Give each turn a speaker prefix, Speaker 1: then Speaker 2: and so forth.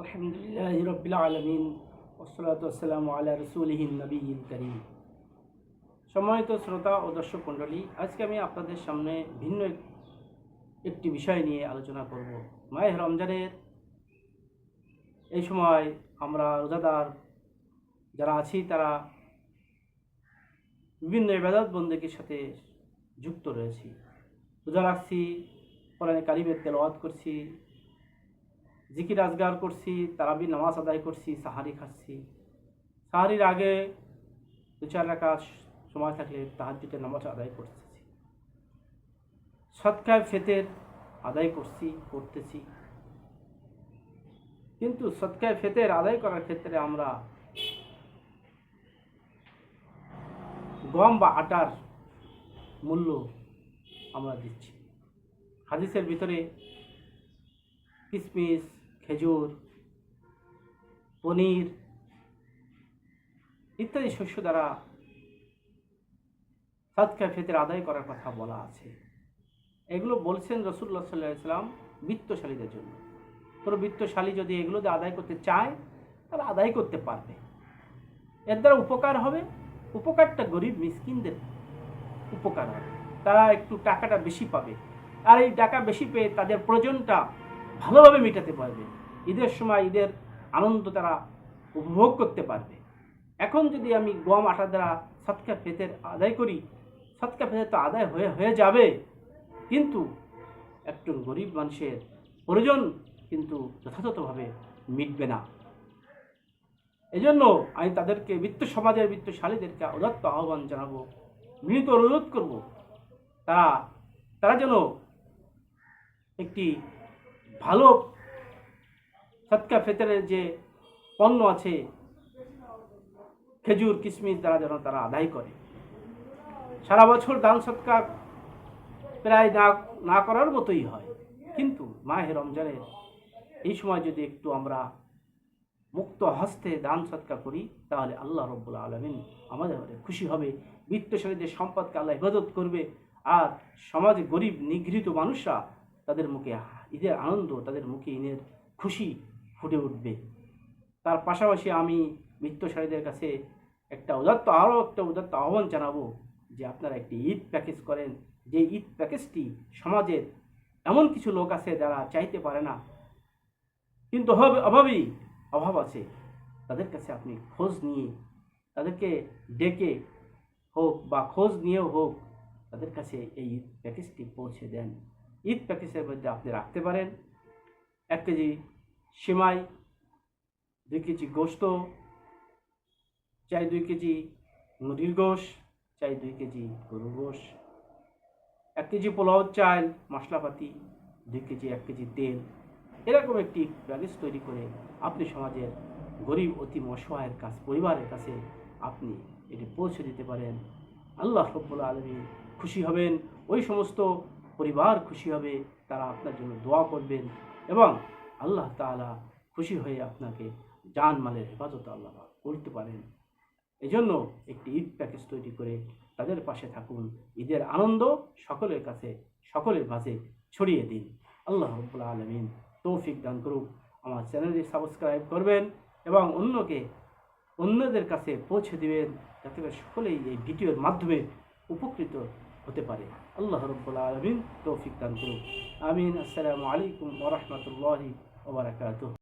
Speaker 1: আলহামদুলিল্লাহ রবিল আলমিন ওসলাতাম আলা রসুলহিন নবীন করিম। সম্মানিত শ্রোতা ও দর্শক মণ্ডলী, আজকে আমি আপনাদের সামনে ভিন্ন একটি বিষয় নিয়ে আলোচনা করব। মায়ের রমজানের এই সময় আমরা রোজাদার যারা আছি, তারা বিভিন্ন ইবাদত বন্দেকের সাথে যুক্ত রয়েছি। রোজা রাখছি, কোরআনে কারিমের তেলাওয়াত করছি জিকির আজগার করছি, তারাবি নামাজ আদায় করছি, সাহারি খাচ্ছি। সাহারির আগে দু চার রাখা সময় থাকলে তাহাজ্জুদের নামাজ আদায় করতেছি। সৎকায় ফেতের আদায় করছি, করতেছি। কিন্তু সৎকায় ফেতের আদায় করার ক্ষেত্রে আমরা গম বা আটার মূল্য আমরা দিচ্ছি। হাদিসের ভিতরে কিশমিশ খেজুর, পনির ইত্যাদি শস্য দ্বারা সাদকা ফেতের আদায় করার কথা বলা আছে। এগুলো বলছেন রসুল্লাহ সাল্লাহ ইসলাম বৃত্তশালীদের জন্য। কোনো বৃত্তশালী যদি এগুলো দিয়ে আদায় করতে চায়, তাহলে আদায় করতে পারবে। এর দ্বারা উপকার হবে? উপকারটা গরিব মিসকিনদের উপকার হবে। তারা একটু টাকাটা বেশি পাবে। আর এই টাকা বেশি পেয়ে তাদের প্রয়োজনটা ভালোভাবে মেটাতে পারবে। ঈদের সময় ঈদের আনন্দ তারা উপভোগ করতে পারবে। এখন যদি আমি গম, আটা দ্বারা সৎকা ফেতের আদায় করি সৎকা ফেতের তো আদায় হয়ে হয়ে যাবে। কিন্তু একটু গরিব মানুষের প্রয়োজন কিন্তু যথাযথভাবে মিটবে না। এজন্য আমি তাদেরকে বৃত্ত সমাজের বৃত্তশালীদেরকে উদাত্ত আহ্বান জানাব মৃত অনুরোধ করব, তারা তারা যেন একটি ভালো সৎকা ফেতরের যে পণ্য আছে, খেজুর কিশমিশ দ্বারা যেন তারা আদায় করে। সারা বছর দান সৎকা প্রায় না না করার মতোই হয়। কিন্তু মাহে রমজানের এই সময় যদি একটু আমরা মুক্ত হস্তে দান সৎকা করি, তাহলে আল্লাহ রব্বুল আলমিন আমাদের অনেক খুশি হবে। বৃত্তশালীদের সম্পদকে আল্লাহ ইবাদত করবে। আর সমাজে গরিব, নিগৃহীত মানুষরা তাদের মুখে ঈদের আনন্দ, তাদের মুখে ঈদের খুশি ফুটে উঠবে। তার পাশাপাশি আমি বৃত্তশালীদের কাছে একটা উদাত্ত, আরও একটা উদাত্ত আহ্বান জানাব যে আপনারা একটি ঈদ প্যাকেজ করেন। যে ঈদ প্যাকেজটি সমাজের এমন কিছু লোক আছে যারা চাইতে পারে না। কিন্তু অভাব অভাবই অভাব আছে। তাদের কাছে আপনি খোঁজ নিয়ে, তাদেরকে ডেকে হোক বা খোঁজ নিয়েও হোক, তাদের কাছে এই প্যাকেজটি পৌঁছে দেন। ঈদ প্যাকেজের মধ্যে আপনি রাখতে পারেন। এক কেজি সেমাই, দুই কেজি গোস্ত চাই দুই কেজি মুরগির গোশ, চাই দুই কেজি গরুর গোশ, এক কেজি পোলাও চাল, মশলাপাতি, দুই কেজি এক কেজি তেল। এরকম একটি প্যাকেজ তৈরি করে আপনি সমাজের গরিব, অতি অসহায়ের কাছ পরিবারের কাছে আপনি এটি পৌঁছে দিতে পারেন। আল্লাহ রব্বুল আলমী খুশি হবেন। ওই সমস্ত পরিবার খুশি হবে, তারা আপনার জন্য দোয়া করবেন এবং আল্লাহ তাআলা খুশি হয়ে আপনাকে জান মালের হেফাজত আল্লাহ করতে পারেন। এজন্য একটি ঈদ প্যাকেজ তৈরি করে তাদের পাশে থাকুন। ঈদের আনন্দ সকলের কাছে, সকলের মাঝে ছড়িয়ে দিন। আল্লাহ রব্বুল আলমিন তৌফিক দান করুক। আমার চ্যানেলটি সাবস্ক্রাইব করবেন এবং অন্যকে, অন্যদের কাছে পৌঁছে দিবেন যাতে সকলেই এই ভিডিওর মাধ্যমে উপকৃত হতে পারে। আল্লাহ রব্বুল আলমিন তৌফিক দান করুন। আমিন। আসসালামু আলাইকুম ওরহমতুল্লাহি ওবরাকাতুহ